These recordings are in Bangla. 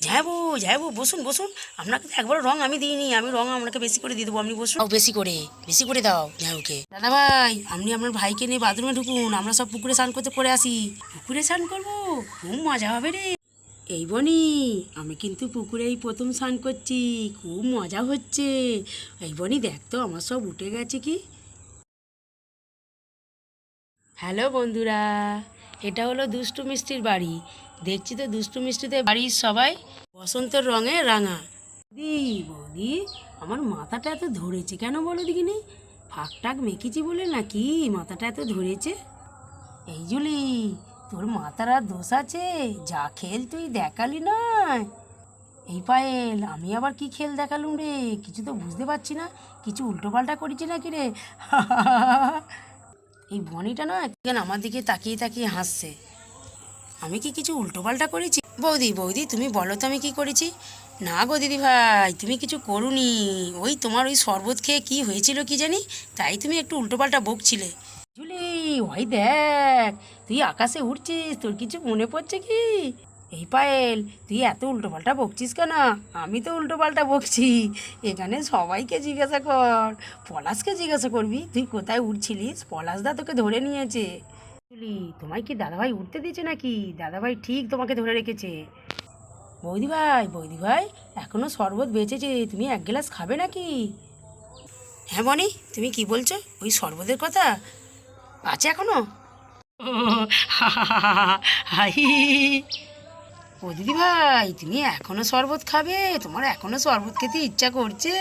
যাব যাব বসুন বসুন। আপনাকে তো একবার রং আমি দিইনি আমি রং আপনাকে বেশি করে দিয়ে দেবো আপনি বসুন। বেশি করে বেশি করে দাও যাওকে দাদা ভাই আপনি আপনার ভাইকে নিয়ে বাথরুমে ঢুকুন আমরা সব পুকুরে স্নান করতে করে আসি। পুকুরে স্নান করব? খুব মজা হবে রে। এই বনি আমি কিন্তু পুকুরে এই প্রথম স্নান করছি খুব মজা হচ্ছে। এই বনি দেখ তো আমার সব উঠে গেছে কি। হ্যালো বন্ধুরা এটা হলো দুষ্টু মিষ্টির বাড়ি। দেখছি তো দুষ্টু মিষ্টিতে বাড়ির সবাই বসন্তের রঙে রাঙা। দি বৌদি, আমার মাথাটা এত ধরেছে কেন বলো দেখিনি? ফাঁক টাক মেখেছি বলে নাকি মাথাটা এত ধরেছে? এই জুলি, তোর মাথার আর দোষ আছে, যা খেল তুই দেখালি না এই পায়েল, আমি আবার কি খেল দেখালুম রে? কিছু তো বুঝতে পারছি না, কিছু উল্টোপাল্টা করেছি নাকি রে? এই বনিটা না কেন আমার দিকে তাকিয়ে তাকিয়ে হাসছে। আমি কি কিছু উল্টোপাল্টা করেছি? বৌদি বৌদি, তুমি বলো তো আমি কি করেছি? না গো দিদি ভাই, তুমি কিছু করুনি। ওই তোমার ওই শরবত খেয়ে কী হয়েছিল কি জানি? তাই তুমি একটু উল্টোপাল্টা বকছিলে। জুলি, ওই দেখ, তুই আকাশে উঠছিস তোর কিছু মনে পড়ছে কি? এই পায়েল তুই এত উল্টোপাল্টা বকছিস কেন আমি তো উল্টোপাল্টা বকছি এখানে সবাইকে জিজ্ঞাসা কর পলাশকে জিজ্ঞাসা করবি তুই কোথায় উঠছিলিস পলাশদা তোকে ধরে নিয়েছে তোমায় কি দাদাভাই উঠতে দিয়েছে নাকি দাদাভাই ঠিক তোমাকে ধরে রেখেছে বৌদি ভাই বৌদি ভাই এখনও শরবত বেঁচেছে তুমি এক গ্লাস খাবে নাকি হ্যাঁ বনি তুমি কি বলছো ওই শরবতের কথা আছে এখনও হাই ও দিদি ভাই তুমি এখনও শরবত খাবে? তোমার এখনও শরবত খেতে ইচ্ছা করছে?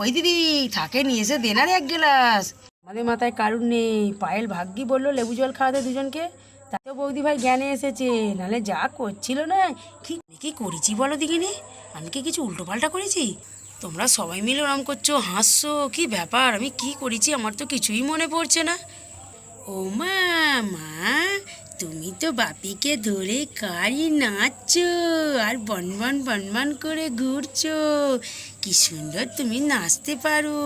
ওই দিদি থাকে নিয়ে এসে দেনার এক গ্লাস। আমাদের মাথায় কারুর নেই। পায়েল ভাগ্যি বলল, লেবু জল খাওয়াতে দুজনকে। তাতেও বৌদি ভাই জ্ঞানে এসেছে। নাহলে যা করছিল না, কি কি করেছি বলো দিকিনি আমি কি কিছু উল্টোপাল্টা করেছি? তোমরা সবাই মিলে ওরম করছ, হাসছো, কি ব্যাপার? আমি কি করেছি আমার তো কিছুই মনে পড়ছে না। ও মা মা তুমি তো বাপিকে ধরে কারি নাচছো আর বনবন বনবন করে ঘুরছো। কি সুন্দর তুমি নাচতে পারো।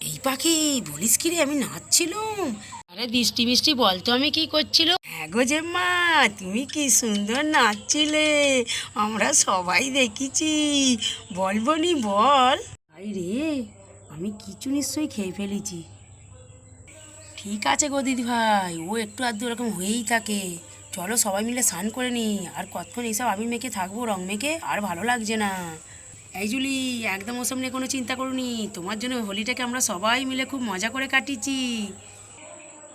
এই পাখি বলিস কি রে আমি নাচছিলুম। আরে দৃষ্টি মিষ্টি বলতো আমি কি করছিল হ্যাঁ গো যে মা তুমি কি সুন্দর নাচছিলে। আমরা সবাই দেখেছি। বলবনি বল। আই রে আমি কিছু নিশ্চয়ই খেয়ে ফেলেছি। ঠিক আছে গো দিদি ভাই ও একটু আধটু এরকম হয়েই থাকে। চলো সবাই মিলে স্নান করে নি আর কতক্ষণ এইসব আমি মেখে থাকব রং মেখে, আর ভালো লাগছে না। এই জুলি, একদম ওসব নিয়ে কোনো চিন্তা করুনি? তোমার জন্য হোলিটাকে আমরা সবাই মিলে খুব মজা করে কাটিয়েছি।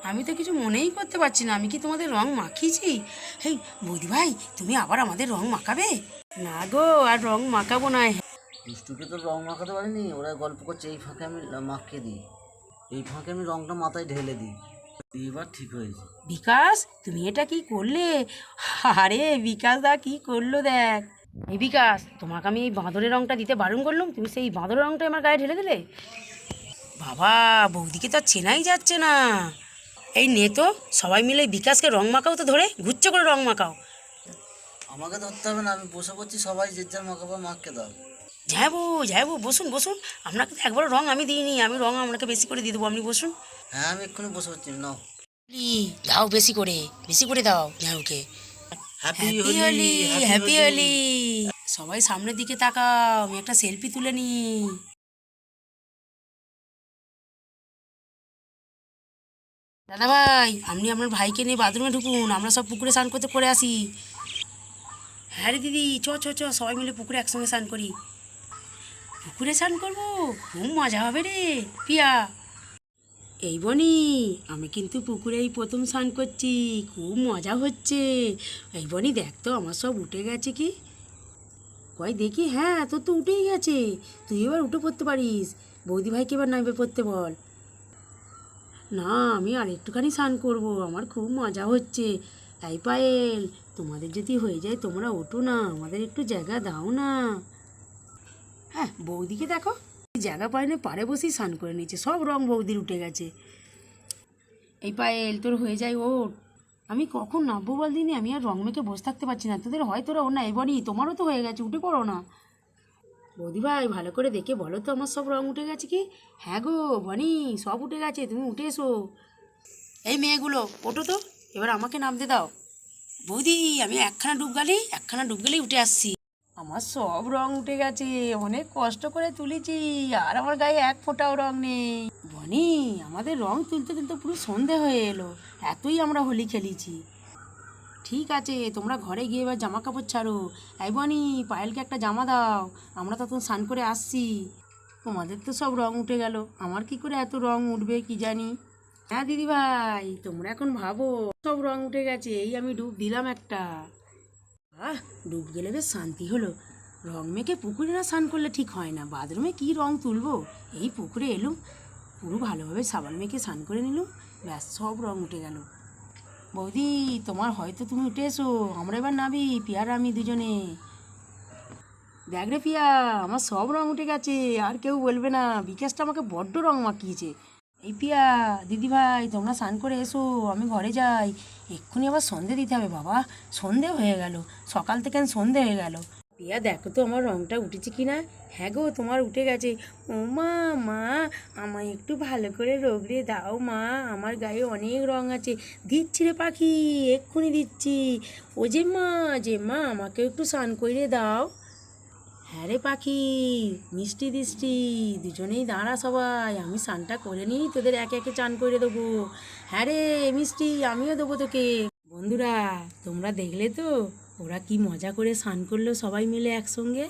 আমি তো কিছু মনেই করতে পারছি না। আমি কি তোমাদের রং মাখিয়েছি? হেই বৌদি ভাই তুমি আবার আমাদের রং মাখাবে? না গো, আর রং মাখাবো না। দুষ্টুকে তো রং মাখাতে পারিনি। ওরা গল্প করছে, এই ফাঁকে আমি মাখিয়ে দিই। এই ফাঁকে আমি রংটা মাথায় ঢেলে দিই। এবার ঠিক হয়েছে। বিকাশ তুমি এটা কি করলে? আরে বিকাশ দা কি করল দেখ। এই বিকাশ তোমাকে আমি এই বাঁদরের রংটা দিতে বারণ করলাম? তুমি সেই বাঁদরের রংটা আমার গায়ে ঢেলে দিলে? বাবা বৌদিকে তো আর চেনাই যাচ্ছে না। এই নে তো সবাই মিলে বিকাশকে রং মাখাও তো ধরে ঘুরছে করে রং মাখাও। আমাকে ধরতে হবে না আমি বসে করছি সবাই যে যার মাখাবো মাখকে দাও। যাব যাব বসুন বসুন। আপনাকে তো একবার রং আমি দিইনি আমি রং আপনাকে বেশি করে দিয়ে দেবো আপনি বসুন। হ্যাঁ আমি এক্ষুনি বসে করছি নাও। দাও বেশি করে বেশি করে দাও যাওকে happy happy Holi happy Holi সবাই সামনের দিকে তাকাও আমি একটা সেলফি তুলে নি। দাদা ভাই আপনি আপনার ভাইকে নিয়ে বাথরুমে ঢুকুন আমরা সব পুকুরে স্নান করতে করে আসি। হ্যাঁ রে দিদি চ চ চ সবাই মিলে পুকুরে একসঙ্গে স্নান করি। পুকুরে স্নান করব। খুব মজা হবে রে, পিয়া। এই বনি, আমি কিন্তু পুকুরে এই প্রথম স্নান করছি, খুব মজা হচ্ছে। এই বনি, দেখ তো, আমার সব উঠে গেছে কি? কয় দেখি হ্যাঁ তোর তো উঠেই গেছে। তুই এবার উঠে পড়তে পারিস। বৌদি ভাইকে এবার নামবে পড়তে বল। না, আমি আর একটুখানি স্নান করব, আমার খুব মজা হচ্ছে। এই পায়েল, তোমাদের যদি হয়ে যায় তোমরা ওঠো না, আমাদের একটু জায়গা দাও না। হ্যাঁ বৌদিকে দেখো। জায়গা পায় না পারে বসেই স্নান করে নিচ্ছে সব রং বৌদির উঠে গেছে। এই পায়েল তোর হয়ে যায় ওঠ আমি কখন নামবো বল দিনে আমি আর রং মেখে বসে থাকতে পারছি না। তোদের হয় তোরা ও না, এবারই। তোমারও তো হয়ে গেছে, উঠে পড়ো না। বৌদি ভাই, ভালো করে দেখে বলো তো, আমার সব রং উঠে গেছে কি? হ্যাঁ গো, বনি, সব উঠে গেছে। তুমি উঠে এসো। এই মেয়েগুলো ওটো তো। এবার আমাকে নামতে দাও। বৌদি, আমি একখানা ডুব গেলেই একখানা ডুব গেলেই উঠে আসছি। আমার সব রং উঠে গেছে, অনেক কষ্ট করে তুলেছি, আর আমার গায়ে এক ফোঁটাও রং নেই। বনি, আমাদের রং তুলতে তুলতে পুরো সন্ধে হয়ে এলো, এতই আমরা হোলি খেলেছি। ঠিক আছে, তোমরা ঘরে গিয়ে এবার জামা কাপড় ছাড়ো। এই বনি, পায়েলকে একটা জামা দাও, আমরা তখন স্নান করে আসছি। তোমাদের তো সব রং উঠে গেল, আমার কি করে এত রং উঠবে কি জানি? হ্যাঁ দিদি ভাই তোমরা এখন ভাবো, সব রং উঠে গেছে, এই আমি ডুব দিলাম একটা। আহ ডুব গেলে বেশ শান্তি হলো। রং মেখে পুকুরে না স্নান করলে ঠিক হয় না। বাথরুমে কি রং তুলবো? এই পুকুরে এলুম। পুরো ভালোভাবে সাবান মেখে স্নান করে নিলুম। ব্যাস, সব রং উঠে গেল। বৌদি, তোমার হয়তো তুমি উঠে এসো। আমরা এবার নাবি পিয়ার আমি দুজনে। দেখ রে পিয়া, আমার সব রং উঠে গেছে। আর কেউ বলবে না। বিকাশটা আমাকে বড্ড রং মাখিয়েছে। এই পিয়া দিদি ভাই তোমরা স্নান করে এসো, আমি ঘরে যাই। এক্ষুনি আবার সন্ধে দিতে হবে বাবা। সন্ধে হয়ে গেল। সকাল থেকে সন্ধে হয়ে গেল। পিয়া দেখো তো আমার রংটা উঠেছে কি না হ্যাঁ গো, তোমার উঠে গেছে। ও মা মা, আমায় একটু ভালো করে রোগড়ে দাও মা। আমার গায়ে অনেক রং আছে। দিচ্ছি রে পাখি, এক্ষুনি দিচ্ছি। ও যে মা যে মা আমাকে একটু স্নান করে দাও। হ্যাঁ রে পাখি, মিষ্টি দৃষ্টি, দুজনেই দাঁড়া সবাই, আমি স্নানটা করে নিই, তোদের একে একে চান করে দেবো। হ্যাঁ রে মিষ্টি, আমিও দেবো তোকে। বন্ধুরা, তোমরা দেখলে তো, ওরা কি মজা করে স্নান করল সবাই মিলে একসঙ্গে?